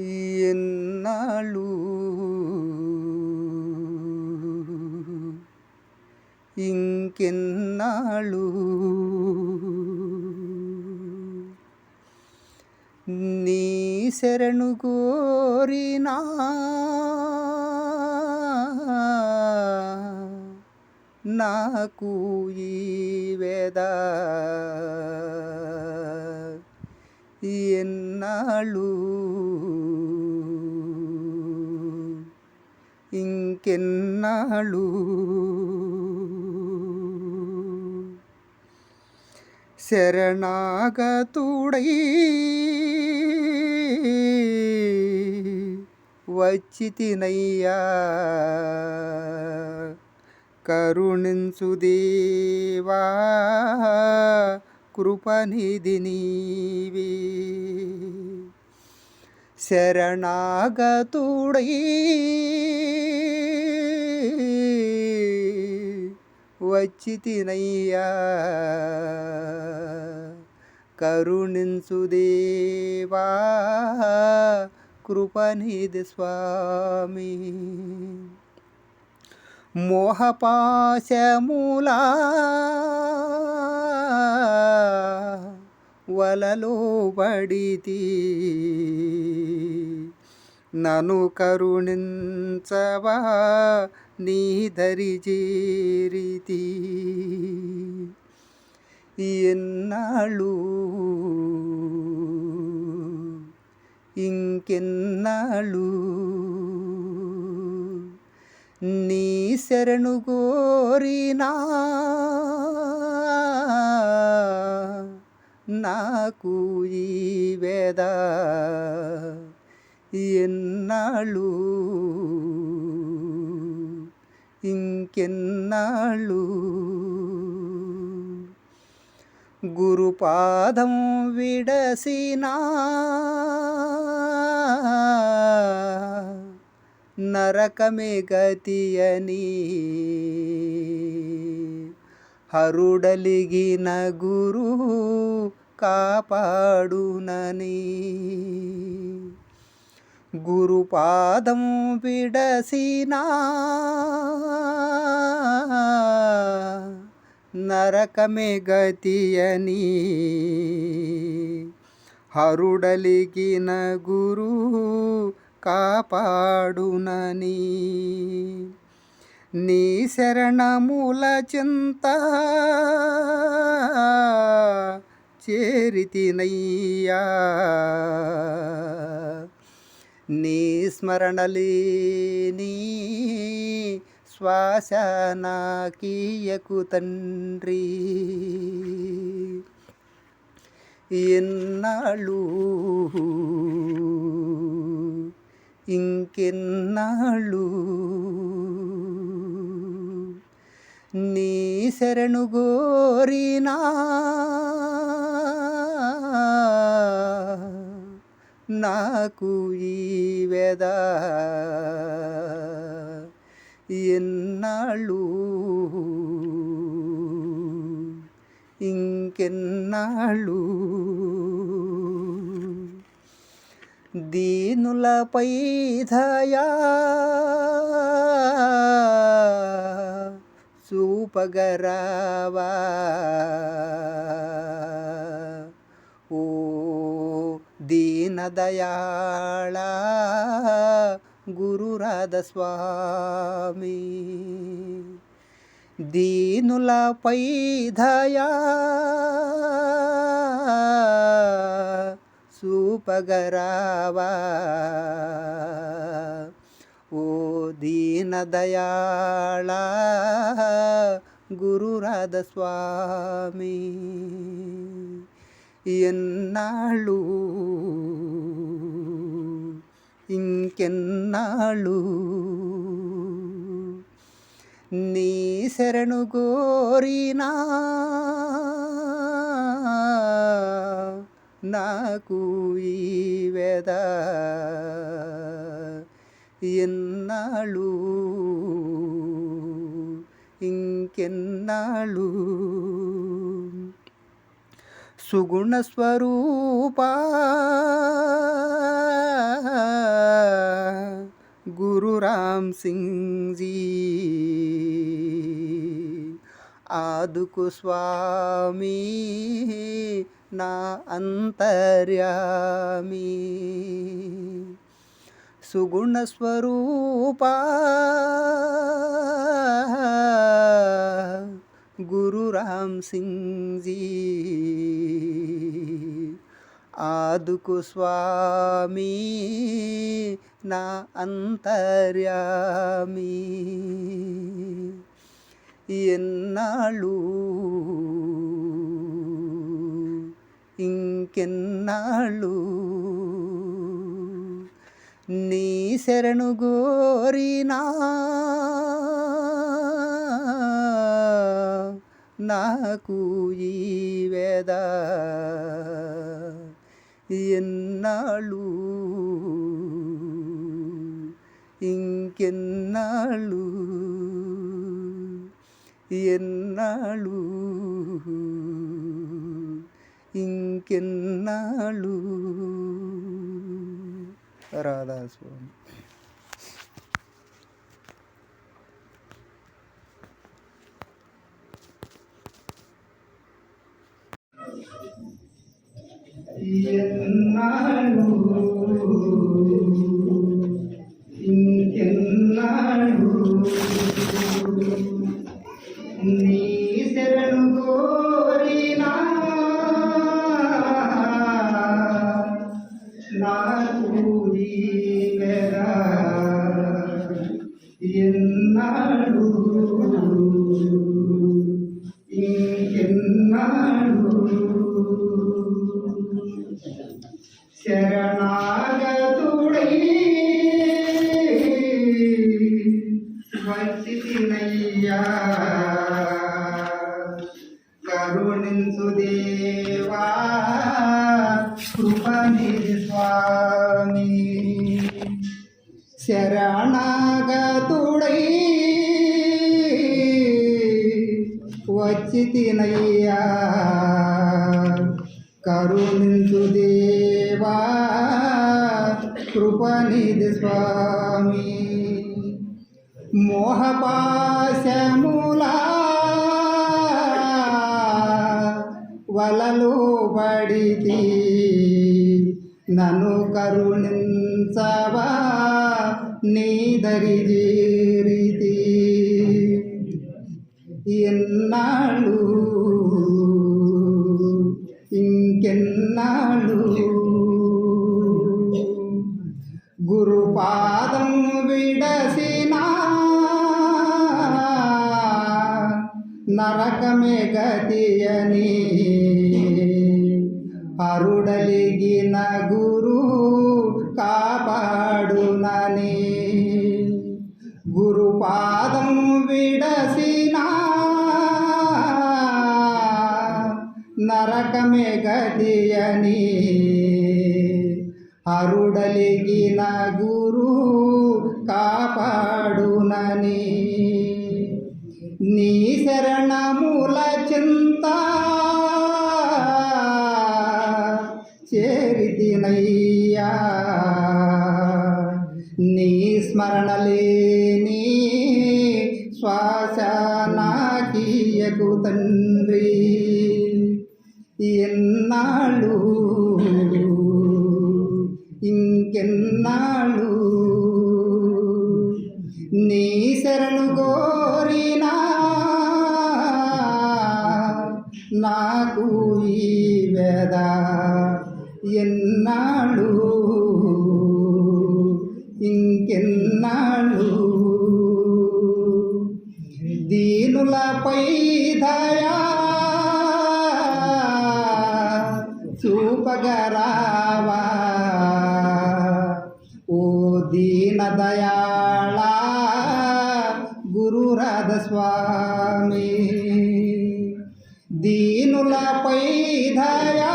ఎన్నాళ్ళు? ఇంకెన్నాళ్ళు? నీ శరణు కోరినా నాకు ఈ వేద ఎన్నాళ్ళు? ఇంకెన్నాళ్ళు శరణాగతుడై వచ్చి తినయ్యా. కరుణించు దేవా కృపనిధి నీవే. శరణాగతుడై వచ్చి తినయ్యా కరుణించుదేవా కృపనిధి స్వామి మోహపాశములా వలలో పడితి. నను కరుణించవా నీ దరి చేరితి ఎన్నాళ్ళు ఇంకెన్నాళ్ళు నీ శరణు గోరినా నాకు ఈ వేద ఎన్నాళ్ళు ఇంకెన్నాళ్ళు గురుపాదం విడసినా నరకమే గతి అని హరుడలిగిన గురు కాపాడునని. గురుపాదం విడసినా నరకమే గతి అని హరుడలిగిన గురు కాపాడునని. నీ శరణముల చింత చేరితినయ్యా నీ స్మరణలేని శ్వాస నాకీయకు తండ్రి. ఎన్నాళ్ళు ఇంకెన్నాళ్ళు నీ శరణు గోరినా నాకు ఈ వేద. ఎన్నాళ్ళు ఇంకెన్నాళ్ళు దీనులపై దయా చూపగరావా? ఓ దీనదయాళ గురురాధ స్వామి దీనులపై దయా చూపగరావా ఓ దీనదయాళ గురురాధ స్వామి ఎన్నాళ్ళు? ఇంకెన్నాళ్ళు? నీ శరణు కోరినా నాకు ఈ వేద. ఎన్నాళ్ళు? ఇంకెన్నాళ్ళు? సుగుణ స్వరూప. గురు రామ్ సింగ్ జీ ఆదుకు స్వామి నా అంతర్యామి. సుగుణ స్వరూపా. గురు రామ్ సింగ్జీ. ఆదుకు స్వామి నా అంతర్యామి. ఎన్నాళ్ళు ఇంకెన్నాళ్ళు నీ శరణు గోరినా? నాకు ఈ వేద ఎన్నాళ్ళు? ఇంకెన్నాళ్ళు? ఎన్నాళ్ళు? ఇంకెన్నాళ్ళు? రాధాస్వామి. ఎన్నాళ్ళు వచ్చినయ్యా కరుణించు దేవా కృపనిధి స్వామి. శరణాగతుడై వచ్చి తినయ్యా. కరుణించు దేవా కృపనిధి స్వామి. మోహపాశములా వలలు పడితి. నన్ను కరుణించవా నీ దరి నరకమే గతి అని అరుడలిగిన గురు కాపాడునని గురుపాదం విడసినా నరకమే గతి అని అరుడలిగిన గురు కాపాడునని నీ శరణముల చింత చేరితినయ్యా. నీ స్మరణలేని శ్వాస నాకీయకు తండ్రి ఎన్నాళ్ళు నాకు ఈ వేద ఎన్నాళ్ళు ఇంకెన్నాళ్ళు దీనులపై దయా చూపగరావా? ఓ దీన దయాళ గురురాధ స్వామి కన్నులపై దయా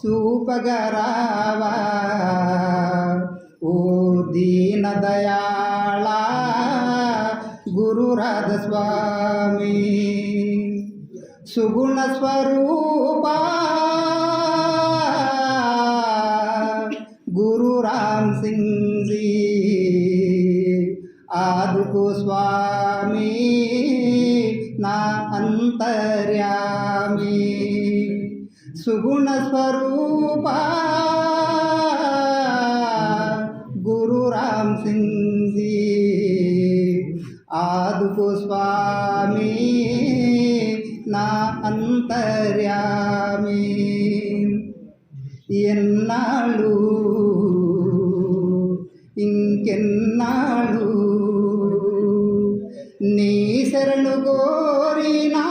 చూపగరావా ఓ దీన దయాళా గురురాధ స్వామి సుగుణ స్వరూపా గురు రామ్ సింగ్ జీ ఆదుకు స్వామి. నా అంతర్యామి సుగుణ స్వరూప గురు రామ్ సింగ్ జీ ఆదుకు స్వామి నా అంతర్యామి ఎన్నాళ్ళు నీ శరణు కోరినా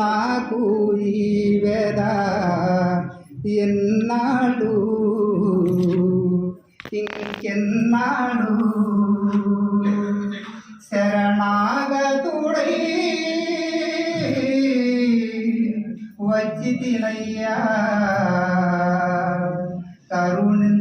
నాకు ఈ వేద ఎన్నాళ్ళు ఇంకెన్నాళ్ళు శరణాగతుడై వచ్చి తినయ్యా కరుణించు